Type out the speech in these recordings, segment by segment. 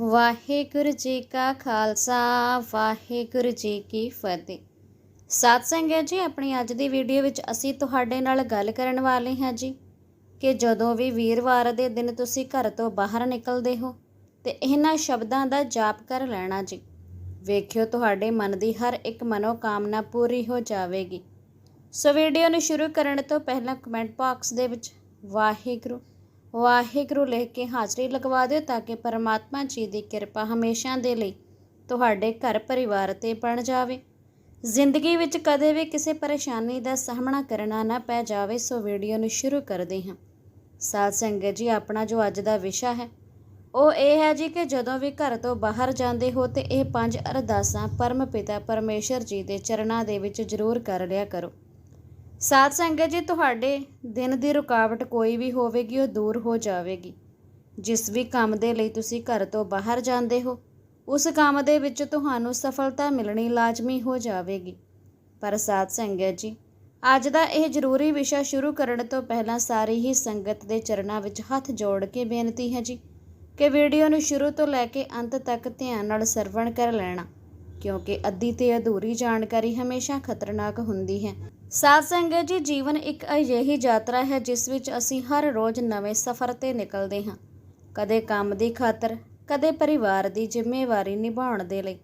ਵਾਹਿਗੁਰੂ ਜੀ ਕਾ ਖਾਲਸਾ, ਵਾਹਿਗੁਰੂ ਜੀ ਕੀ ਫਤਿਹ। ਸਾਧ ਸੰਗਤ ਜੀ, ਆਪਣੀ ਅੱਜ ਦੀ ਵੀਡੀਓ ਵਿੱਚ ਅਸੀਂ ਤੁਹਾਡੇ ਨਾਲ ਗੱਲ ਕਰਨ ਵਾਲੇ ਹਾਂ ਜੀ ਕਿ ਜਦੋਂ ਵੀ ਵੀਰਵਾਰ ਦੇ ਦਿਨ ਤੁਸੀਂ ਘਰ ਤੋਂ ਬਾਹਰ ਨਿਕਲਦੇ ਹੋ ਤੇ ਇਹਨਾਂ ਸ਼ਬਦਾਂ ਦਾ ਜਾਪ ਕਰ ਲੈਣਾ ਜੀ। ਵੇਖਿਓ, ਤੁਹਾਡੇ ਮਨ ਦੀ ਹਰ ਇੱਕ ਮਨੋਕਾਮਨਾ ਪੂਰੀ ਹੋ ਜਾਵੇਗੀ। ਸੋ ਵੀਡੀਓ ਨੂੰ ਸ਼ੁਰੂ ਕਰਨ ਤੋਂ ਪਹਿਲਾਂ ਕਮੈਂਟ ਬਾਕਸ ਦੇ ਵਿੱਚ ਵਾਹਿਗੁਰੂ ਵਾਹਿਗੁਰੂ ਲਿਖ ਕੇ ਹਾਜ਼ਰੀ ਲਗਵਾ ਦਿਓ ਤਾਂ ਕਿ ਪਰਮਾਤਮਾ ਜੀ ਦੀ ਕਿਰਪਾ ਹਮੇਸ਼ਾ ਦੇ ਲਈ ਤੁਹਾਡੇ ਘਰ ਪਰਿਵਾਰ ਤੇ ਬਣ ਜਾਵੇ। ਜ਼ਿੰਦਗੀ ਵਿੱਚ ਕਦੇ ਵੀ ਕਿਸੇ ਪਰੇਸ਼ਾਨੀ ਦਾ ਸਾਹਮਣਾ ਕਰਨਾ ਨਾ ਪੈ ਜਾਵੇ, ਸੋ ਵੀਡੀਓ ਨੂੰ ਸ਼ੁਰੂ ਕਰਦੇ ਹਾਂ। ਸਾਧ ਸੰਗਤ ਜੀ, ਆਪਣਾ ਜੋ ਅੱਜ ਦਾ ਵਿਸ਼ਾ ਹੈ, ਉਹ ਇਹ ਹੈ ਜੀ ਕਿ ਜਦੋਂ ਵੀ ਘਰ ਤੋਂ ਬਾਹਰ ਜਾਂਦੇ ਹੋ ਤੇ ਇਹ ਪੰਜ ਅਰਦਾਸਾਂ ਪਰਮ ਪਿਤਾ ਪਰਮੇਸ਼ਰ ਜੀ ਦੇ ਚਰਨਾਂ ਦੇ ਵਿੱਚ ਜ਼ਰੂਰ ਕਰ ਲਿਆ ਕਰੋ। ਸਾਧ ਸੰਗਤ ਜੀ, ਤੁਹਾਡੇ ਦਿਨ ਦੀ ਰੁਕਾਵਟ ਕੋਈ ਵੀ ਹੋਵੇਗੀ, ਉਹ ਦੂਰ ਹੋ ਜਾਵੇਗੀ। ਜਿਸ ਵੀ ਕੰਮ ਦੇ ਲਈ ਤੁਸੀਂ ਘਰ ਤੋਂ ਬਾਹਰ ਜਾਂਦੇ ਹੋ, ਉਸ ਕੰਮ ਦੇ ਵਿੱਚ ਤੁਹਾਨੂੰ ਸਫਲਤਾ ਮਿਲਣੀ ਲਾਜ਼ਮੀ ਹੋ ਜਾਵੇਗੀ। ਪਰ ਸਾਧ ਸੰਗਤ ਜੀ, ਅੱਜ ਦਾ ਇਹ ਜ਼ਰੂਰੀ ਵਿਸ਼ਾ ਸ਼ੁਰੂ ਕਰਨ ਤੋਂ ਪਹਿਲਾਂ ਸਾਰੀ ਹੀ ਸੰਗਤ ਦੇ ਚਰਨਾਂ ਵਿੱਚ ਹੱਥ ਜੋੜ ਕੇ ਬੇਨਤੀ ਹੈ ਜੀ, ਕਿ ਵੀਡੀਓ ਨੂੰ ਸ਼ੁਰੂ ਤੋਂ ਲੈ ਕੇ ਅੰਤ ਤੱਕ ਧਿਆਨ ਨਾਲ ਸਰਵਣ ਕਰ ਲੈਣਾ, ਕਿਉਂਕਿ ਅੱਧੀ ਤੇ ਅਧੂਰੀ ਜਾਣਕਾਰੀ ਹਮੇਸ਼ਾ ਖਤਰਨਾਕ ਹੁੰਦੀ ਹੈ। ਸਾਧ ਸੰਗਤ ਜੀ, ਜੀਵਨ ਇੱਕ ਅਜਿਹੀ ਯਾਤਰਾ ਹੈ ਜਿਸ ਵਿੱਚ ਅਸੀਂ ਹਰ ਰੋਜ਼ ਨਵੇਂ ਸਫ਼ਰ ਤੇ ਨਿਕਲਦੇ ਹਾਂ। ਕਦੇ ਕੰਮ ਦੀ ਖਾਤਰ, ਕਦੇ ਪਰਿਵਾਰ ਦੀ ਜ਼ਿੰਮੇਵਾਰੀ ਨਿਭਾਉਣ ਦੇ ਲਈ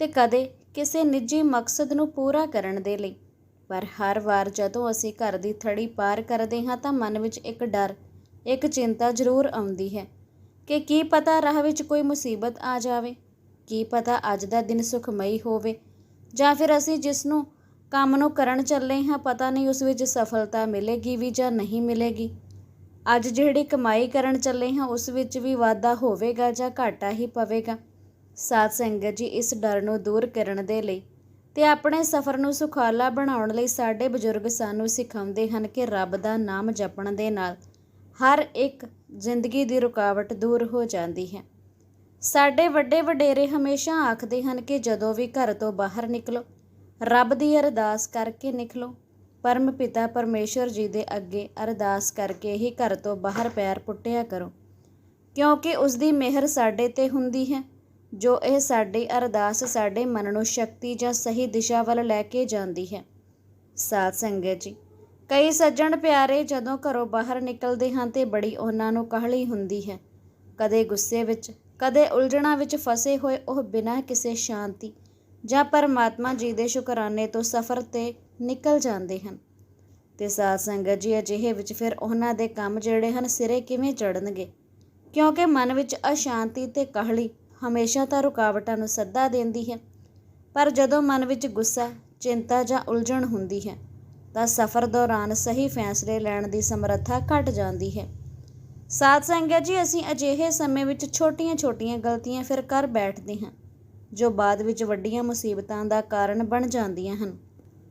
ਤੇ ਕਦੇ ਕਿਸੇ ਨਿੱਜੀ ਮਕਸਦ ਨੂੰ ਪੂਰਾ ਕਰਨ ਦੇ ਲਈ। ਪਰ ਹਰ ਵਾਰ ਜਦੋਂ ਅਸੀਂ ਘਰ ਦੀ ਥੜੀ ਪਾਰ ਕਰਦੇ ਹਾਂ ਤਾਂ ਮਨ ਵਿੱਚ ਇੱਕ ਡਰ, ਇੱਕ ਚਿੰਤਾ ਜ਼ਰੂਰ ਆਉਂਦੀ ਹੈ ਕਿ ਕੀ ਪਤਾ ਰਾਹ ਵਿੱਚ ਕੋਈ ਮੁਸੀਬਤ ਆ ਜਾਵੇ, ਕੀ ਪਤਾ ਅੱਜ ਦਾ ਦਿਨ ਸੁਖਮਈ ਹੋਵੇ ਜਾਂ ਫਿਰ ਅਸੀਂ ਜਿਸ ਨੂੰ ਕੰਮ ਨੂੰ ਕਰਨ ਚੱਲੇ ਹਾਂ, ਪਤਾ ਨਹੀਂ ਉਸ ਵਿੱਚ ਸਫਲਤਾ ਮਿਲੇਗੀ ਵੀ ਜਾਂ ਨਹੀਂ ਮਿਲੇਗੀ। ਅੱਜ ਜਿਹੜੀ ਕਮਾਈ ਕਰਨ ਚੱਲੇ ਹਾਂ, ਉਸ ਵਿੱਚ ਵੀ ਵਾਧਾ ਹੋਵੇਗਾ ਜਾਂ ਘਾਟਾ ਹੀ ਪਵੇਗਾ। ਸਾਧ ਸੰਗਤ ਜੀ, ਇਸ ਡਰ ਨੂੰ ਦੂਰ ਕਰਨ ਦੇ ਲਈ ਤੇ ਆਪਣੇ ਸਫ਼ਰ ਨੂੰ ਸੁਖਾਲਾ ਬਣਾਉਣ ਲਈ ਸਾਡੇ ਬਜ਼ੁਰਗ ਸਾਨੂੰ ਸਿਖਾਉਂਦੇ ਹਨ ਕਿ ਰੱਬ ਦਾ ਨਾਮ ਜਪਣ ਦੇ ਨਾਲ ਹਰ ਇੱਕ ਜ਼ਿੰਦਗੀ ਦੀ ਰੁਕਾਵਟ ਦੂਰ ਹੋ ਜਾਂਦੀ ਹੈ। ਸਾਡੇ ਵੱਡੇ ਵਡੇਰੇ ਹਮੇਸ਼ਾ ਆਖਦੇ ਹਨ ਕਿ ਜਦੋਂ ਵੀ ਘਰ ਤੋਂ ਬਾਹਰ ਨਿਕਲੋ ਰੱਬ ਦੀ ਅਰਦਾਸ ਕਰਕੇ ਨਿਕਲੋ ਪਰਮ ਪਿਤਾ ਪਰਮੇਸ਼ਰ ਜੀ ਦੇ ਅੱਗੇ ਅਰਦਾਸ ਕਰਕੇ ਹੀ ਘਰ ਤੋਂ ਬਾਹਰ ਪੈਰ ਪੁੱਟਿਆ ਕਰੋ। ਕਿਉਂਕਿ ਉਸ ਦੀ ਮਿਹਰ ਸਾਡੇ ਤੇ ਹੁੰਦੀ ਹੈ। ਜੋ ਇਹ ਸਾਡੀ ਅਰਦਾਸ ਸਾਡੇ ਮਨ ਨੂੰ ਸ਼ਕਤੀ ਜਾਂ ਸਹੀ ਦਿਸ਼ਾ ਵੱਲ ਲੈ ਕੇ ਜਾਂਦੀ ਹੈ। ਸਾਧ ਸੰਗਤ ਜੀ, ਕਈ ਸੱਜਣ ਪਿਆਰੇ ਜਦੋਂ ਘਰੋਂ ਬਾਹਰ ਨਿਕਲਦੇ ਹਨ ਤੇ ਬੜੀ ਉਹਨਾਂ ਨੂੰ ਕਾਹਲੀ ਹੁੰਦੀ ਹੈ। ਕਦੇ ਗੁੱਸੇ ਵਿੱਚ, ਕਦੇ ਉਲਝਣਾ ਵਿੱਚ ਫਸੇ ਹੋਏ ਉਹ ਬਿਨਾਂ ਕਿਸੇ ਸ਼ਾਂਤੀ ਜਾਂ ਪਰਮਾਤਮਾ ਜੀ ਦੇ ਸ਼ੁਕਰਾਨੇ ਤੋਂ ਸਫ਼ਰ ਤੇ ਨਿਕਲ ਜਾਂਦੇ ਹਨ। ਤੇ ਸਾਧ ਸੰਗਤ ਜੀ ਅਜਿਹੇ ਵਿੱਚ ਫਿਰ ਉਹਨਾਂ ਦੇ ਕੰਮ ਜਿਹੜੇ ਹਨ ਸਿਰੇ ਕਿਵੇਂ ਚੜਨਗੇ ਕਿਉਂਕਿ ਮਨ ਵਿੱਚ ਅਸ਼ਾਂਤੀ ਤੇ ਕਾਹਲੀ ਹਮੇਸ਼ਾ ਤਾਂ ਰੁਕਾਵਟਾਂ ਨੂੰ ਸੱਦਾ ਦਿੰਦੀ ਹੈ। ਪਰ ਜਦੋਂ ਮਨ ਵਿੱਚ ਗੁੱਸਾ, ਚਿੰਤਾ ਜਾਂ ਉਲਝਣ ਹੁੰਦੀ ਹੈ, ਤਾਂ ਸਫ਼ਰ ਦੌਰਾਨ ਸਹੀ ਫੈਸਲੇ ਲੈਣ ਦੀ ਸਮਰੱਥਾ ਘਟ ਜਾਂਦੀ ਹੈ। ਸਾਧ ਸੰਗਤ ਜੀ, ਅਸੀਂ ਅਜਿਹੇ ਸਮੇਂ ਵਿੱਚ ਛੋਟੀਆਂ-ਛੋਟੀਆਂ ਗਲਤੀਆਂ ਫਿਰ ਕਰ ਬੈਠਦੇ ਹਾਂ। ਜੋ ਬਾਅਦ ਵਿੱਚ ਵੱਡੀਆਂ ਮੁਸੀਬਤਾਂ ਦਾ ਕਾਰਨ ਬਣ ਜਾਂਦੀਆਂ ਹਨ।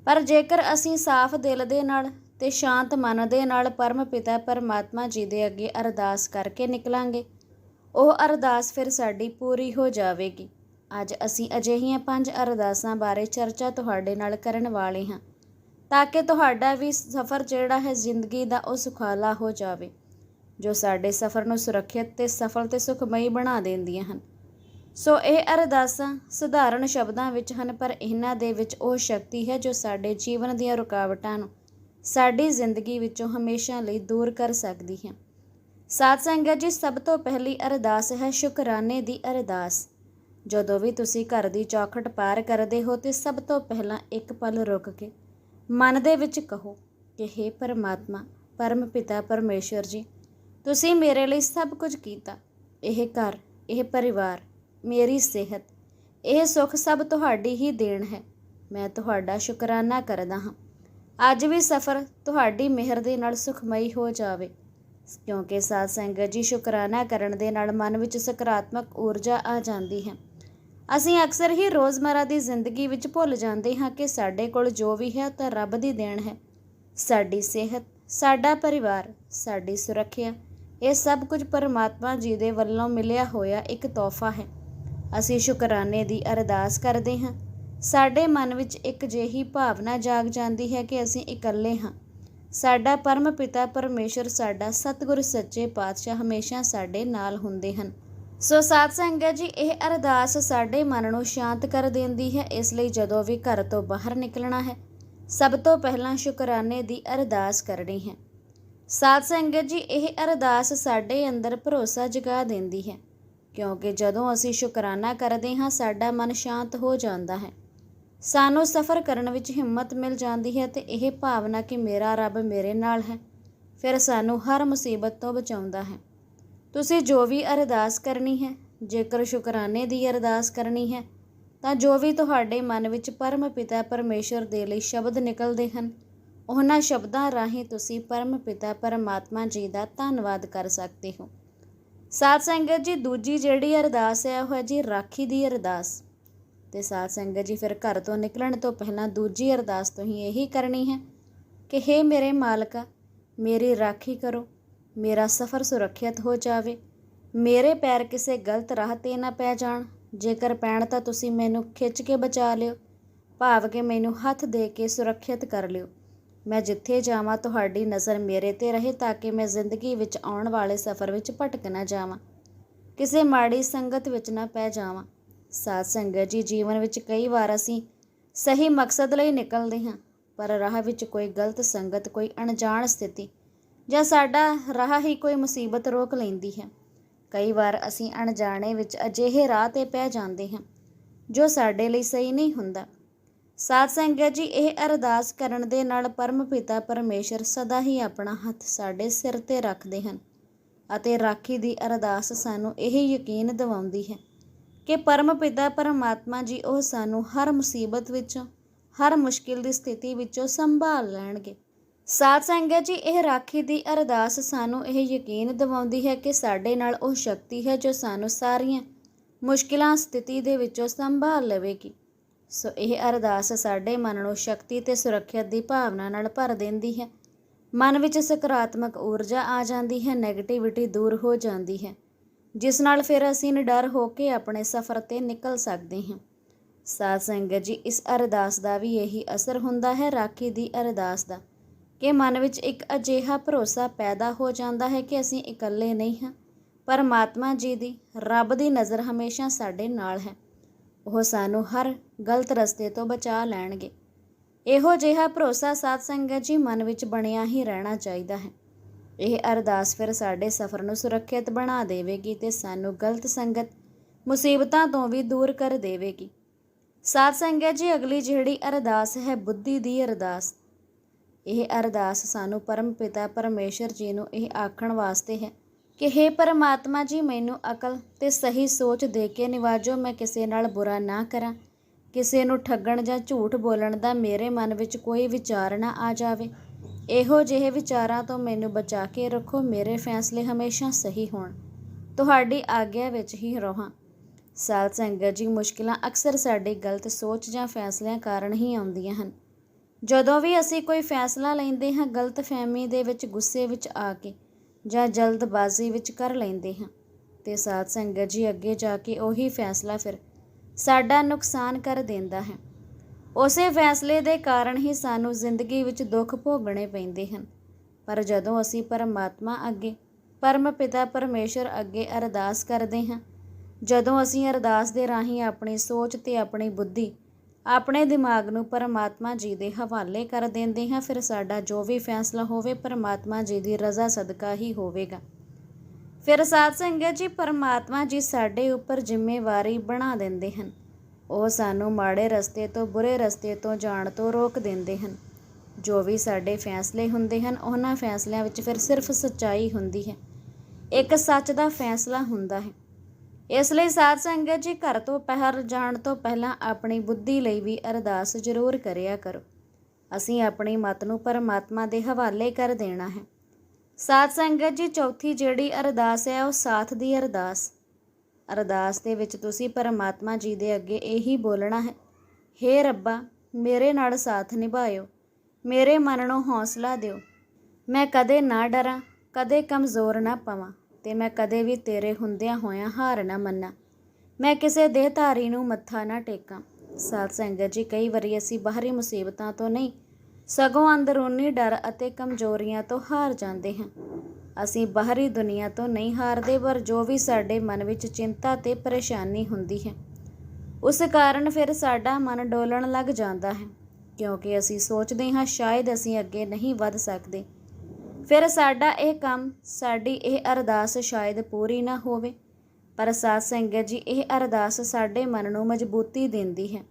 ਪਰ ਜੇਕਰ ਅਸੀਂ ਸਾਫ਼ ਦਿਲ ਦੇ ਨਾਲ ਤੇ ਸ਼ਾਂਤ ਮਨ ਦੇ ਨਾਲ ਪਰਮ ਪਿਤਾ ਪਰਮਾਤਮਾ ਜੀ ਦੇ ਅੱਗੇ ਅਰਦਾਸ ਕਰਕੇ ਨਿਕਲਾਂਗੇ, ਉਹ ਅਰਦਾਸ ਫਿਰ ਸਾਡੀ ਪੂਰੀ ਹੋ ਜਾਵੇਗੀ। ਅੱਜ ਅਸੀਂ ਅਜਿਹੀਆਂ ਪੰਜ ਅਰਦਾਸਾਂ ਬਾਰੇ ਚਰਚਾ ਤੁਹਾਡੇ ਨਾਲ ਕਰਨ ਵਾਲੇ ਹਾਂ, ਤਾਂ ਕਿ ਤੁਹਾਡਾ ਵੀ ਸਫ਼ਰ ਜਿਹੜਾ ਹੈ ਜ਼ਿੰਦਗੀ ਦਾ ਉਹ ਸੁਖਾਲਾ ਹੋ ਜਾਵੇ, ਜੋ ਸਾਡੇ ਸਫ਼ਰ ਨੂੰ ਸੁਰੱਖਿਅਤ ਤੇ ਸਫਲ ਤੇ ਸੁਖਮਈ ਬਣਾ ਦਿੰਦੀਆਂ ਹਨ। ਸੋ ਇਹ ਅਰਦਾਸਾਂ ਸਧਾਰਨ ਸ਼ਬਦਾਂ ਵਿੱਚ ਹਨ, ਪਰ ਇਹਨਾਂ ਦੇ ਵਿੱਚ ਉਹ ਸ਼ਕਤੀ ਹੈ ਜੋ ਸਾਡੇ ਜੀਵਨ ਦੀਆਂ ਰੁਕਾਵਟਾਂ ਨੂੰ, ਸਾਡੀ ਜ਼ਿੰਦਗੀ ਵਿੱਚੋਂ ਹਮੇਸ਼ਾ ਲਈ ਦੂਰ ਕਰ ਸਕਦੀ ਹੈ। ਸਾਧ ਸੰਗਤ ਜੀ, ਸਭ ਤੋਂ ਪਹਿਲੀ ਅਰਦਾਸ ਹੈ ਸ਼ੁਕਰਾਨੇ ਦੀ ਅਰਦਾਸ। ਜਦੋਂ ਵੀ ਤੁਸੀਂ ਘਰ ਦੀ ਚੌਖਟ ਪਾਰ ਕਰਦੇ ਹੋ ਤੇ ਸਭ ਤੋਂ ਪਹਿਲਾਂ ਇੱਕ ਪਲ ਰੁਕ ਕੇ ਮਨ ਦੇ ਵਿੱਚ ਕਹੋ ਕਿ हे ਪਰਮਾਤਮਾ, ਪਰਮ ਪਿਤਾ ਪਰਮੇਸ਼ਰ ਜੀ, ਤੁਸੀਂ ਮੇਰੇ ਲਈ ਸਭ ਕੁਝ ਕੀਤਾ। ਇਹ ਘਰ, ਇਹ ਪਰਿਵਾਰ ਮੇਰੀ ਸਿਹਤ। ਇਹ ਸੁੱਖ ਸਭ ਤੁਹਾਡੀ ਹੀ ਦੇਣ ਹੈ। ਮੈਂ ਤੁਹਾਡਾ ਸ਼ੁਕਰਾਨਾ ਕਰਦਾ ਹਾਂ। ਅੱਜ ਵੀ ਸਫ਼ਰ ਤੁਹਾਡੀ ਮਿਹਰ ਦੇ ਨਾਲ ਸੁਖਮਈ ਹੋ ਜਾਵੇ। ਕਿਉਂਕਿ ਸਾਧ ਸੰਗਤ ਜੀ ਸ਼ੁਕਰਾਨਾ ਕਰਨ ਦੇ ਨਾਲ ਮਨ ਵਿੱਚ ਸਕਾਰਾਤਮਕ ਊਰਜਾ ਆ ਜਾਂਦੀ ਹੈ। ਅਸੀਂ ਅਕਸਰ ਹੀ ਰੋਜ਼ਮਰਾ ਦੀ ਜ਼ਿੰਦਗੀ ਵਿੱਚ ਭੁੱਲ ਜਾਂਦੇ ਹਾਂ ਕਿ ਸਾਡੇ ਕੋਲ ਜੋ ਵੀ ਹੈ ਤਾਂ ਰੱਬ ਦੀ ਦੇਣ ਹੈ। ਸਾਡੀ ਸਿਹਤ, ਸਾਡਾ ਪਰਿਵਾਰ, ਸਾਡੀ ਸੁਰੱਖਿਆ, ਇਹ ਸਭ ਕੁਝ ਪਰਮਾਤਮਾ ਜੀ ਦੇ ਵੱਲੋਂ ਮਿਲਿਆ ਹੋਇਆ ਇੱਕ ਤੋਹਫਾ ਹੈ। ਅਸੀਂ ਸ਼ੁਕਰਾਨੇ ਦੀ ਅਰਦਾਸ ਕਰਦੇ ਹਾਂ। ਸਾਡੇ ਮਨ ਵਿੱਚ ਇੱਕ ਜਿਹੀ ਭਾਵਨਾ ਜਾਗ ਜਾਂਦੀ ਹੈ ਕਿ ਅਸੀਂ ਇਕੱਲੇ ਹਾਂ। ਸਾਡਾ ਪਰਮ ਪਿਤਾ ਪਰਮੇਸ਼ਰ ਸਾਡਾ ਸਤਿਗੁਰ ਸੱਚੇ ਪਾਤਸ਼ਾਹ ਹਮੇਸ਼ਾ ਸਾਡੇ ਨਾਲ ਹੁੰਦੇ ਹਨ। ਸੋ ਸਾਧ ਸੰਗਤ ਜੀ, ਇਹ ਅਰਦਾਸ ਸਾਡੇ ਮਨ ਨੂੰ ਸ਼ਾਂਤ ਕਰ ਦਿੰਦੀ ਹੈ, ਇਸ ਲਈ ਜਦੋਂ ਵੀ ਘਰ ਤੋਂ ਬਾਹਰ ਨਿਕਲਣਾ ਹੈ, ਸਭ ਤੋਂ ਪਹਿਲਾਂ ਸ਼ੁਕਰਾਨੇ ਦੀ ਅਰਦਾਸ ਕਰਨੀ ਹੈ। ਸਾਧ ਸੰਗਤ ਜੀ, ਇਹ ਅਰਦਾਸ ਸਾਡੇ ਅੰਦਰ ਭਰੋਸਾ ਜਗਾ ਦਿੰਦੀ ਹੈ। ਕਿਉਂਕਿ ਜਦੋਂ ਅਸੀਂ ਸ਼ੁਕਰਾਨਾ ਕਰਦੇ ਹਾਂ, ਸਾਡਾ ਮਨ ਸ਼ਾਂਤ ਹੋ ਜਾਂਦਾ ਹੈ। ਸਾਨੂੰ ਸਫ਼ਰ ਕਰਨ ਵਿੱਚ ਹਿੰਮਤ ਮਿਲ ਜਾਂਦੀ ਹੈ ਤੇ ਇਹ ਭਾਵਨਾ ਕਿ ਮੇਰਾ ਰੱਬ ਮੇਰੇ ਨਾਲ ਹੈ, ਫਿਰ ਸਾਨੂੰ ਹਰ ਮੁਸੀਬਤ ਤੋਂ ਬਚਾਉਂਦਾ ਹੈ। ਤੁਸੀਂ ਜੋ ਵੀ ਅਰਦਾਸ ਕਰਨੀ ਹੈ, ਜੇਕਰ ਸ਼ੁਕਰਾਨੇ ਦੀ ਅਰਦਾਸ ਕਰਨੀ ਹੈ, ਤਾਂ ਜੋ ਵੀ ਤੁਹਾਡੇ ਮਨ ਵਿੱਚ ਪਰਮ ਪਿਤਾ ਪਰਮੇਸ਼ਰ ਦੇ ਲਈ ਸ਼ਬਦ ਨਿਕਲਦੇ ਹਨ, ਉਹਨਾਂ ਸ਼ਬਦਾਂ ਰਾਹੀਂ ਤੁਸੀਂ ਪਰਮ ਪਿਤਾ ਪਰਮਾਤਮਾ ਜੀ ਦਾ ਧੰਨਵਾਦ ਕਰ ਸਕਦੇ ਹੋ। ਸਾਧ ਸੰਗਤ ਜੀ, ਦੂਜੀ ਜਿਹੜੀ ਅਰਦਾਸ ਹੈ, ਉਹ ਹੈ ਜੀ ਰਾਖੀ ਦੀ ਅਰਦਾਸ। ਤੇ ਸਾਧ ਸੰਗਤ ਜੀ ਫਿਰ ਘਰ ਤੋਂ ਨਿਕਲਣ ਤੋਂ ਪਹਿਲਾਂ ਦੂਜੀ ਅਰਦਾਸ ਤੁਸੀਂ ਇਹੀ ਕਰਨੀ ਹੈ ਕਿ हे ਮੇਰੇ ਮਾਲਕਾ, ਮੇਰੀ ਰਾਖੀ ਕਰੋ, ਮੇਰਾ ਸਫ਼ਰ ਸੁਰੱਖਿਅਤ ਹੋ ਜਾਵੇ। ਮੇਰੇ ਪੈਰ ਕਿਸੇ ਗਲਤ ਰਾਹ ਤੇ ਨਾ ਪੈ ਜਾਣ। ਜੇਕਰ ਪੈਣ ਤਾਂ ਤੁਸੀਂ ਮੈਨੂੰ ਖਿੱਚ ਕੇ ਬਚਾ ਲਿਓ, ਭਾਵ ਕਿ ਮੈਨੂੰ ਹੱਥ ਦੇ ਕੇ ਸੁਰੱਖਿਅਤ ਕਰ ਲਿਓ। ਮੈਂ ਜਿੱਥੇ ਜਾਵਾਂ, ਤੁਹਾਡੀ ਨਜ਼ਰ ਮੇਰੇ ਤੇ ਰਹੇ ਤਾਂ ਕਿ ਮੈਂ ਜ਼ਿੰਦਗੀ ਵਿੱਚ ਆਉਣ ਵਾਲੇ ਸਫ਼ਰ ਵਿੱਚ ਭਟਕ ਨਾ ਜਾਵਾਂ। ਕਿਸੇ ਮਾੜੀ ਸੰਗਤ ਵਿੱਚ ਨਾ ਪੈ ਜਾਵਾਂ। ਸਾਧ ਸੰਗਤ ਜੀ, ਜੀਵਨ ਵਿੱਚ ਕਈ ਵਾਰ ਅਸੀਂ ਸਹੀ ਮਕਸਦ ਲਈ ਨਿਕਲਦੇ ਹਾਂ, ਪਰ ਰਾਹ ਵਿੱਚ ਕੋਈ ਗਲਤ ਸੰਗਤ, ਕੋਈ ਅਣਜਾਣ ਸਥਿਤੀ ਜਾਂ ਸਾਡਾ ਰਾਹ ਹੀ ਕੋਈ ਮੁਸੀਬਤ ਰੋਕ ਲੈਂਦੀ ਹੈ। ਕਈ ਵਾਰ ਅਸੀਂ ਅਣਜਾਣੇ ਵਿੱਚ ਅਜਿਹੇ ਰਾਹ ਤੇ ਪੈ ਜਾਂਦੇ ਹਾਂ ਜੋ ਸਾਡੇ ਲਈ ਸਹੀ ਨਹੀਂ ਹੁੰਦਾ। ਸਾਧ ਸੰਗਤ ਜੀ, ਇਹ ਅਰਦਾਸ ਕਰਨ ਦੇ ਨਾਲ ਪਰਮ ਪਿਤਾ ਪਰਮੇਸ਼ਰ ਸਦਾ ਹੀ ਆਪਣਾ ਹੱਥ ਸਾਡੇ ਸਿਰ ਤੇ ਰੱਖਦੇ ਹਨ ਅਤੇ ਰਾਖੀ ਦੀ ਅਰਦਾਸ ਸਾਨੂੰ ਇਹ ਯਕੀਨ ਦਿਵਾਉਂਦੀ ਹੈ ਕਿ ਪਰਮ ਪਿਤਾ ਪਰਮਾਤਮਾ ਜੀ ਉਹ ਸਾਨੂੰ ਹਰ ਮੁਸੀਬਤ ਵਿੱਚੋਂ, ਹਰ ਮੁਸ਼ਕਿਲ ਦੀ ਸਥਿਤੀ ਵਿੱਚੋਂ ਸੰਭਾਲ ਲੈਣਗੇ। ਸਾਧ ਸੰਗਤ ਜੀ, ਇਹ ਰਾਖੀ ਦੀ ਅਰਦਾਸ ਸਾਨੂੰ ਇਹ ਯਕੀਨ ਦਿਵਾਉਂਦੀ ਹੈ ਕਿ ਸਾਡੇ ਨਾਲ ਉਹ ਸ਼ਕਤੀ ਹੈ ਜੋ ਸਾਨੂੰ ਸਾਰੀਆਂ ਮੁਸ਼ਕਿਲਾਂ ਸਥਿਤੀ ਦੇ ਵਿੱਚੋਂ ਸੰਭਾਲ ਲਵੇਗੀ। ਸੋ ਇਹ ਅਰਦਾਸ ਸਾਡੇ ਮਨ ਨੂੰ ਸ਼ਕਤੀ ਤੇ ਸੁਰੱਖਿਆ ਦੀ ਭਾਵਨਾ ਨਾਲ ਭਰ ਦਿੰਦੀ ਹੈ। ਮਨ ਵਿੱਚ ਸਕਾਰਾਤਮਕ ਊਰਜਾ ਆ ਜਾਂਦੀ ਹੈ 네ਗੇਟਿਵਿਟੀ ਦੂਰ ਹੋ ਜਾਂਦੀ ਹੈ, ਜਿਸ ਨਾਲ ਫਿਰ ਅਸੀਂ ਨਿਡਰ ਹੋ ਕੇ ਆਪਣੇ ਸਫ਼ਰ ਤੇ ਨਿਕਲ ਸਕਦੇ ਹਾਂ। ਸਾਧ ਸੰਗਤ ਜੀ, ਇਸ ਅਰਦਾਸ ਦਾ ਵੀ ਇਹੀ ਅਸਰ ਹੁੰਦਾ ਹੈ, ਰਾਖੀ ਦੀ ਅਰਦਾਸ ਦਾ। ਕਿ ਮਨ ਵਿੱਚ ਇੱਕ ਅਜਿਹਾ ਭਰੋਸਾ ਪੈਦਾ ਹੋ ਜਾਂਦਾ ਹੈ ਕਿ ਅਸੀਂ ਇਕੱਲੇ ਨਹੀਂ ਹਾਂ, ਪਰਮਾਤਮਾ ਜੀ ਦੀ, ਰੱਬ ਦੀ ਨਜ਼ਰ ਹਮੇਸ਼ਾ ਸਾਡੇ ਨਾਲ ਹੈ। ਉਹ ਸਾਨੂੰ ਹਰ ਗਲਤ ਰਸਤੇ ਤੋਂ ਬਚਾ ਲੈਣਗੇ। ਇਹੋ ਜਿਹਾ ਭਰੋਸਾ ਸਾਧ ਸੰਗਤ ਜੀ ਮਨ ਵਿੱਚ ਬਣਿਆ ਹੀ ਰਹਿਣਾ ਚਾਹੀਦਾ ਹੈ। ਇਹ ਅਰਦਾਸ ਫਿਰ ਸਾਡੇ ਸਫ਼ਰ ਨੂੰ ਸੁਰੱਖਿਅਤ ਬਣਾ ਦੇਵੇਗੀ ਤੇ ਸਾਨੂੰ ਗਲਤ ਸੰਗਤ ਮੁਸੀਬਤਾਂ ਤੋਂ ਵੀ ਦੂਰ ਕਰ ਦੇਵੇਗੀ। ਸਾਧ ਸੰਗਤ ਜੀ, ਅਗਲੀ ਜਿਹੜੀ ਅਰਦਾਸ ਹੈ ਬੁੱਧੀ ਦੀ ਅਰਦਾਸ। ਇਹ ਅਰਦਾਸ ਸਾਨੂੰ ਪਰਮ ਪਿਤਾ ਪਰਮੇਸ਼ਰ ਜੀ ਨੂੰ ਇਹ ਆਖਣ ਵਾਸਤੇ ਹੈ। ਕਿ हे ਪਰਮਾਤਮਾ ਜੀ, ਮੈਨੂੰ ਅਕਲ ਤੇ ਸਹੀ ਸੋਚ ਦੇ ਕੇ ਨਿਵਾਜੋ, ਮੈਂ ਕਿਸੇ ਨਾਲ ਬੁਰਾ ਨਾ ਕਰਾਂ। ਕਿਸੇ ਨੂੰ ਠੱਗਣ ਜਾਂ ਝੂਠ ਬੋਲਣ ਦਾ ਮੇਰੇ ਮਨ ਵਿੱਚ ਕੋਈ ਵਿਚਾਰ ਨਾ ਆ ਜਾਵੇ। ਇਹੋ ਜਿਹੇ ਵਿਚਾਰਾਂ ਤੋਂ ਮੈਨੂੰ ਬਚਾ ਕੇ ਰੱਖੋ, ਮੇਰੇ ਫੈਸਲੇ ਹਮੇਸ਼ਾ ਸਹੀ ਹੋਣ। ਤੁਹਾਡੀ ਆਗਿਆ ਵਿੱਚ ਹੀ ਰਹਾਂ। ਸਾਧ ਸੰਗਤ ਜੀ, ਮੁਸ਼ਕਿਲਾਂ ਅਕਸਰ ਸਾਡੀ ਗਲਤ ਸੋਚ ਜਾਂ ਫੈਸਲਿਆਂ ਕਾਰਨ ਹੀ ਆਉਂਦੀਆਂ ਹਨ। ਜਦੋਂ ਵੀ ਅਸੀਂ ਕੋਈ ਫੈਸਲਾ ਲੈਂਦੇ ਹਾਂ ਗਲਤ ਫਹਿਮੀ ਦੇ ਵਿੱਚ ਗੁੱਸੇ ਵਿੱਚ ਆ ਕੇ ਜਾਂ ਜਲਦਬਾਜ਼ੀ ਵਿੱਚ ਕਰ ਲੈਂਦੇ ਹਾਂ। ਤੇ ਸਾਧ ਸੰਗਤ ਜੀ, ਅੱਗੇ ਜਾ ਕੇ ਉਹੀ ਫੈਸਲਾ ਫਿਰ ਸਾਡਾ ਨੁਕਸਾਨ ਕਰ ਦਿੰਦਾ ਹੈ। ਉਸੇ ਫੈਸਲੇ ਦੇ ਕਾਰਨ ਹੀ ਸਾਨੂੰ ਜ਼ਿੰਦਗੀ ਵਿੱਚ ਦੁੱਖ ਭੋਗਣੇ ਪੈਂਦੇ ਹਨ। ਪਰ ਜਦੋਂ ਅਸੀਂ ਪਰਮਾਤਮਾ ਅੱਗੇ ਪਰਮ ਪਿਤਾ ਪਰਮੇਸ਼ਰ ਅੱਗੇ ਅਰਦਾਸ ਕਰਦੇ ਹਾਂ, ਜਦੋਂ ਅਸੀਂ ਅਰਦਾਸ ਦੇ ਰਾਹੀਂ ਆਪਣੀ ਸੋਚ ਤੇ ਆਪਣੀ ਬੁੱਧੀ ਆਪਣੇ ਦਿਮਾਗ ਨੂੰ ਪਰਮਾਤਮਾ ਜੀ ਦੇ ਹਵਾਲੇ ਕਰ ਦਿੰਦੇ ਹਾਂ। ਫਿਰ ਸਾਡਾ ਜੋ ਵੀ ਫੈਸਲਾ ਹੋਵੇ, ਪਰਮਾਤਮਾ ਜੀ ਦੀ ਰਜ਼ਾ ਸਦਕਾ ਹੀ ਹੋਵੇਗਾ। ਫਿਰ ਸਾਧ ਸੰਗਤ ਜੀ, ਪਰਮਾਤਮਾ ਜੀ ਸਾਡੇ ਉੱਪਰ ਜ਼ਿੰਮੇਵਾਰੀ ਬਣਾ ਦਿੰਦੇ ਹਨ। ਉਹ ਸਾਨੂੰ ਮਾੜੇ ਰਸਤੇ ਤੋਂ, ਬੁਰੇ ਰਸਤੇ ਤੋਂ ਜਾਣ ਤੋਂ ਰੋਕ ਦਿੰਦੇ ਹਨ। ਜੋ ਵੀ ਸਾਡੇ ਫੈਸਲੇ ਹੁੰਦੇ ਹਨ, ਉਹਨਾਂ ਫੈਸਲਿਆਂ ਵਿੱਚ ਫਿਰ ਸਿਰਫ ਸੱਚਾਈ ਹੁੰਦੀ ਹੈ। ਇੱਕ ਸੱਚ ਦਾ ਫੈਸਲਾ ਹੁੰਦਾ ਹੈ। ਇਸ ਲਈ ਸਾਧ ਸੰਗਤ ਜੀ, ਘਰ ਤੋਂ ਪਹਿਰ ਜਾਣ ਤੋਂ ਪਹਿਲਾਂ ਆਪਣੀ ਬੁੱਧੀ ਲਈ ਵੀ ਅਰਦਾਸ ਜ਼ਰੂਰ ਕਰਿਆ ਕਰੋ। ਅਸੀਂ ਆਪਣੀ ਮਤ ਨੂੰ ਪਰਮਾਤਮਾ ਦੇ ਹਵਾਲੇ ਕਰ ਦੇਣਾ ਹੈ। ਸਾਧ ਸੰਗਤ ਜੀ, ਚੌਥੀ ਜਿਹੜੀ ਅਰਦਾਸ ਹੈ, ਉਹ ਸਾਥ ਦੀ ਅਰਦਾਸ। ਅਰਦਾਸ ਦੇ ਵਿੱਚ ਤੁਸੀਂ ਪਰਮਾਤਮਾ ਜੀ ਦੇ ਅੱਗੇ ਇਹੀ ਬੋਲਣਾ ਹੈ हे ਰੱਬਾ, ਮੇਰੇ ਨਾਲ ਸਾਥ ਨਿਭਾਇਓ, ਮੇਰੇ ਮਨ ਨੂੰ ਹੌਸਲਾ ਦਿਓ। ਮੈਂ ਕਦੇ ਨਾ ਡਰਾਂ, ਕਦੇ ਕਮਜ਼ੋਰ ਨਾ ਪਵਾਂ। ਤੇ ਮੈਂ ਕਦੇ ਵੀ ਤੇਰੇ ਹੁੰਦਿਆਂ ਹੋਇਆਂ ਹਾਰ ਨਾ ਮੰਨਾਂ। ਮੈਂ ਕਿਸੇ ਦੇਹਧਾਰੀ ਨੂੰ ਮੱਥਾ ਨਾ ਟੇਕਾਂ। ਸਾਧ ਸੰਗਤ ਜੀ, ਕਈ ਵਾਰੀ ਅਸੀਂ ਬਾਹਰੀ ਮੁਸੀਬਤਾਂ ਤੋਂ ਨਹੀਂ, ਸਗੋਂ ਅੰਦਰੂਨੀ ਡਰ ਅਤੇ ਕਮਜ਼ੋਰੀਆਂ ਤੋਂ ਹਾਰ ਜਾਂਦੇ ਹਾਂ। ਅਸੀਂ ਬਾਹਰੀ ਦੁਨੀਆ ਤੋਂ ਨਹੀਂ ਹਾਰਦੇ, ਪਰ ਜੋ ਵੀ ਸਾਡੇ ਮਨ ਵਿੱਚ ਚਿੰਤਾ ਤੇ ਪਰੇਸ਼ਾਨੀ ਹੁੰਦੀ ਹੈ, ਉਸ ਕਾਰਨ ਫਿਰ ਸਾਡਾ ਮਨ ਡੋਲਣ ਲੱਗ ਜਾਂਦਾ ਹੈ। ਕਿਉਂਕਿ ਅਸੀਂ ਸੋਚਦੇ ਹਾਂ, ਸ਼ਾਇਦ ਅਸੀਂ ਅੱਗੇ ਨਹੀਂ ਵੱਧ ਸਕਦੇ। ਫਿਰ ਸਾਡਾ ਇਹ ਕੰਮ, ਸਾਡੀ ਇਹ ਅਰਦਾਸ ਸ਼ਾਇਦ ਪੂਰੀ ਨਾ ਹੋਵੇ। ਪਰ ਸਾਧ ਸੰਗਤ ਜੀ, ਇਹ ਅਰਦਾਸ ਸਾਡੇ ਮਨ ਨੂੰ ਮਜ਼ਬੂਤੀ ਦਿੰਦੀ ਹੈ।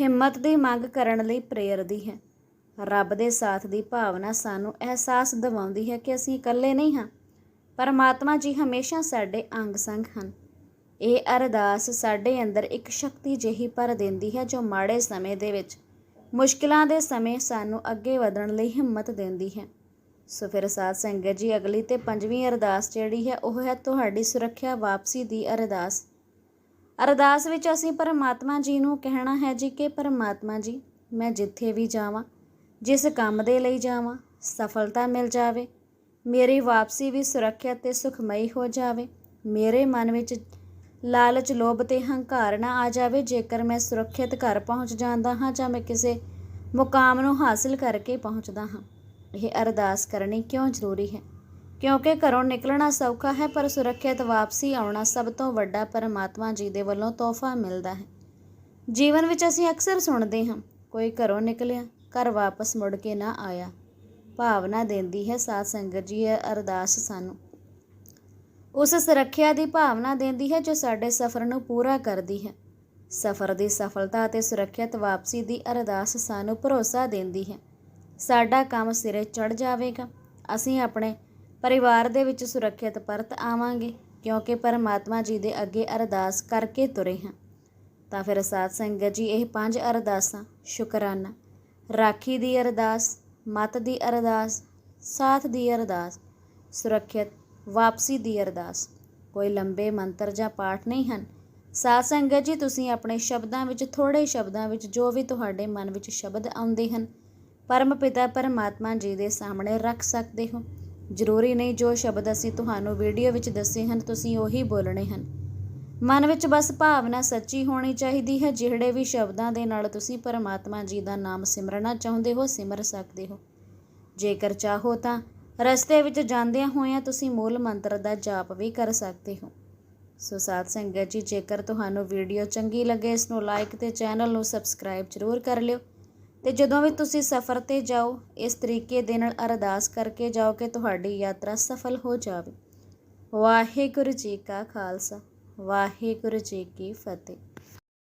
ਹਿੰਮਤ ਦੀ ਮੰਗ ਕਰਨ ਲਈ ਪ੍ਰੇਰਦੀ ਹੈ। ਰੱਬ ਦੇ ਸਾਥ ਦੀ ਭਾਵਨਾ ਸਾਨੂੰ ਅਹਿਸਾਸ ਦਿਵਾਉਂਦੀ ਹੈ ਕਿ ਅਸੀਂ ਇਕੱਲੇ ਨਹੀਂ ਹਾਂ। ਪਰਮਾਤਮਾ ਜੀ ਹਮੇਸ਼ਾ ਸਾਡੇ ਅੰਗ ਸੰਗ ਹਨ। ਇਹ ਅਰਦਾਸ ਸਾਡੇ ਅੰਦਰ ਇੱਕ ਸ਼ਕਤੀ ਜਿਹੀ ਭਰ ਦਿੰਦੀ ਹੈ ਜੋ ਮਾੜੇ ਸਮੇਂ ਦੇ ਵਿੱਚ, ਮੁਸ਼ਕਿਲਾਂ ਦੇ ਸਮੇਂ ਸਾਨੂੰ ਅੱਗੇ ਵਧਣ ਲਈ ਹਿੰਮਤ ਦਿੰਦੀ ਹੈ। ਸੋ ਫਿਰ ਸਾਧ ਸੰਗਤ ਜੀ, ਅਗਲੀ ਤੇ ਪੰਜਵੀਂ ਅਰਦਾਸ ਜਿਹੜੀ ਹੈ, ਉਹ ਹੈ ਤੁਹਾਡੀ ਸੁਰੱਖਿਆ ਵਾਪਸੀ ਦੀ ਅਰਦਾਸ। ਅਰਦਾਸ ਵਿੱਚ ਅਸੀਂ ਪਰਮਾਤਮਾ ਜੀ ਨੂੰ ਕਹਿਣਾ ਹੈ ਜੀ ਕਿ, ਪਰਮਾਤਮਾ ਜੀ, ਮੈਂ ਜਿੱਥੇ ਵੀ ਜਾਵਾਂ, ਜਿਸ ਕੰਮ ਦੇ ਲਈ ਜਾਵਾਂ, ਸਫਲਤਾ ਮਿਲ ਜਾਵੇ, ਮੇਰੀ ਵਾਪਸੀ ਵੀ ਸੁਰੱਖਿਅਤ ਤੇ ਸੁਖਮਈ ਹੋ ਜਾਵੇ, ਮੇਰੇ ਮਨ ਵਿੱਚ ਲਾਲਚ, ਲੋਭ ਤੇ ਹੰਕਾਰ ਨਾ ਆ ਜਾਵੇ, ਜੇਕਰ ਮੈਂ ਸੁਰੱਖਿਅਤ ਘਰ ਪਹੁੰਚ ਜਾਂਦਾ ਹਾਂ ਜਾਂ ਮੈਂ ਕਿਸੇ ਮੁਕਾਮ ਨੂੰ ਹਾਸਲ ਕਰਕੇ ਪਹੁੰਚਦਾ ਹਾਂ। ਇਹ ਅਰਦਾਸ ਕਰਨੀ ਕਿਉਂ ਜ਼ਰੂਰੀ ਹੈ? ਕਿਉਂਕਿ ਘਰੋਂ ਨਿਕਲਣਾ ਸੌਖਾ ਹੈ, ਪਰ ਸੁਰੱਖਿਅਤ ਵਾਪਸੀ ਆਉਣਾ ਸਭ ਤੋਂ ਵੱਡਾ ਪਰਮਾਤਮਾ ਜੀ ਦੇ ਵੱਲੋਂ ਤੋਹਫਾ ਮਿਲਦਾ ਹੈ। ਜੀਵਨ ਵਿੱਚ ਅਸੀਂ ਅਕਸਰ ਸੁਣਦੇ ਹਾਂ, ਕੋਈ ਘਰੋਂ ਨਿਕਲਿਆ, ਘਰ ਵਾਪਸ ਮੁੜ ਕੇ ਨਾ ਆਇਆ। ਭਾਵਨਾ ਦਿੰਦੀ ਹੈ ਸਾਧ ਸੰਗਤ ਜੀ ਇਹ ਅਰਦਾਸ ਸਾਨੂੰ। ਉਸ ਸੁਰੱਖਿਆ ਦੀ ਭਾਵਨਾ ਦਿੰਦੀ ਹੈ ਜੋ ਸਾਡੇ ਸਫ਼ਰ ਨੂੰ ਪੂਰਾ ਕਰਦੀ ਹੈ। ਸਫ਼ਰ ਦੀ ਸਫਲਤਾ ਅਤੇ ਸੁਰੱਖਿਅਤ ਵਾਪਸੀ ਦੀ ਅਰਦਾਸ ਸਾਨੂੰ ਭਰੋਸਾ ਦਿੰਦੀ ਹੈ। ਸਾਡਾ ਕੰਮ ਸਿਰੇ ਚੜ ਜਾਵੇਗਾ। ਅਸੀਂ ਆਪਣੇ ਪਰਿਵਾਰ ਦੇ ਵਿੱਚ ਸੁਰੱਖਿਅਤ ਪਰਤ ਆਵਾਂਗੇ, ਕਿਉਂਕਿ ਪਰਮਾਤਮਾ ਜੀ ਦੇ ਅੱਗੇ ਅਰਦਾਸ ਕਰਕੇ ਤੁਰੇ ਹਾਂ। ਤਾਂ ਫਿਰ ਸਾਧ ਸੰਗਤ ਜੀ, ਇਹ ਪੰਜ ਅਰਦਾਸਾਂ, ਸ਼ੁਕਰਾਨਾ, ਰਾਖੀ ਦੀ ਅਰਦਾਸ, ਮਤ ਦੀ ਅਰਦਾਸ, ਸਾਥ ਦੀ ਅਰਦਾਸ, ਸੁਰੱਖਿਅਤ ਵਾਪਸੀ ਦੀ ਅਰਦਾਸ। ਕੋਈ ਲੰਬੇ ਮੰਤਰ ਜਾਂ ਪਾਠ ਨਹੀਂ ਹਨ। ਸਾਧ ਸੰਗਤ ਜੀ, ਤੁਸੀਂ ਆਪਣੇ ਸ਼ਬਦਾਂ ਵਿੱਚ ਥੋੜੇ ਸ਼ਬਦਾਂ ਵਿੱਚ ਜੋ ਵੀ ਤੁਹਾਡੇ ਮਨ ਵਿੱਚ ਸ਼ਬਦ ਆਉਂਦੇ ਹਨ ਪਰਮ ਪਿਤਾ ਪਰਮਾਤਮਾ ਜੀ ਦੇ ਸਾਹਮਣੇ ਰੱਖ ਸਕਦੇ ਹੋ। ਜ਼ਰੂਰੀ ਨਹੀਂ ਜੋ ਸ਼ਬਦ ਅਸੀਂ ਤੁਹਾਨੂੰ ਵੀਡੀਓ ਵਿੱਚ ਦੱਸੇ ਹਨ, ਤੁਸੀਂ ਉਹੀ ਬੋਲਣੇ ਹਨ। ਮਨ ਵਿੱਚ ਬਸ ਭਾਵਨਾ ਸੱਚੀ ਹੋਣੀ ਚਾਹੀਦੀ ਹੈ, ਜਿਹੜੇ ਵੀ ਸ਼ਬਦਾਂ ਦੇ ਨਾਲ ਤੁਸੀਂ ਪਰਮਾਤਮਾ ਜੀ ਦਾ ਨਾਮ ਸਿਮਰਨਾ ਚਾਹੁੰਦੇ ਹੋ, ਸਿਮਰ ਸਕਦੇ ਹੋ। ਜੇਕਰ ਚਾਹੋ ਤਾਂ ਰਸਤੇ ਵਿੱਚ ਜਾਂਦਿਆਂ ਹੋਇਆਂ ਤੁਸੀਂ ਮੂਲ ਮੰਤਰ ਦਾ ਜਾਪ ਵੀ ਕਰ ਸਕਦੇ ਹੋ। ਸੋ ਸਾਧ ਸੰਗਤ ਜੀ, ਜੇਕਰ ਤੁਹਾਨੂੰ ਵੀਡੀਓ ਚੰਗੀ ਲੱਗੇ, ਇਸ ਨੂੰ ਲਾਈਕ ਤੇ ਚੈਨਲ ਨੂੰ ਸਬਸਕ੍ਰਾਈਬ ਜ਼ਰੂਰ ਕਰ ਲਿਓ। ਤੇ ਜਦੋਂ ਵੀ ਤੁਸੀਂ ਸਫ਼ਰ ਤੇ ਜਾਓ, ਇਸ ਤਰੀਕੇ ਦੇ ਨਾਲ ਅਰਦਾਸ ਕਰਕੇ ਜਾਓ ਕਿ ਤੁਹਾਡੀ ਯਾਤਰਾ ਸਫਲ ਹੋ ਜਾਵੇ। ਵਾਹਿਗੁਰੂ ਜੀ ਕਾ ਖਾਲਸਾ, ਵਾਹਿਗੁਰੂ ਜੀ ਕੀ ਫਤਿਹ।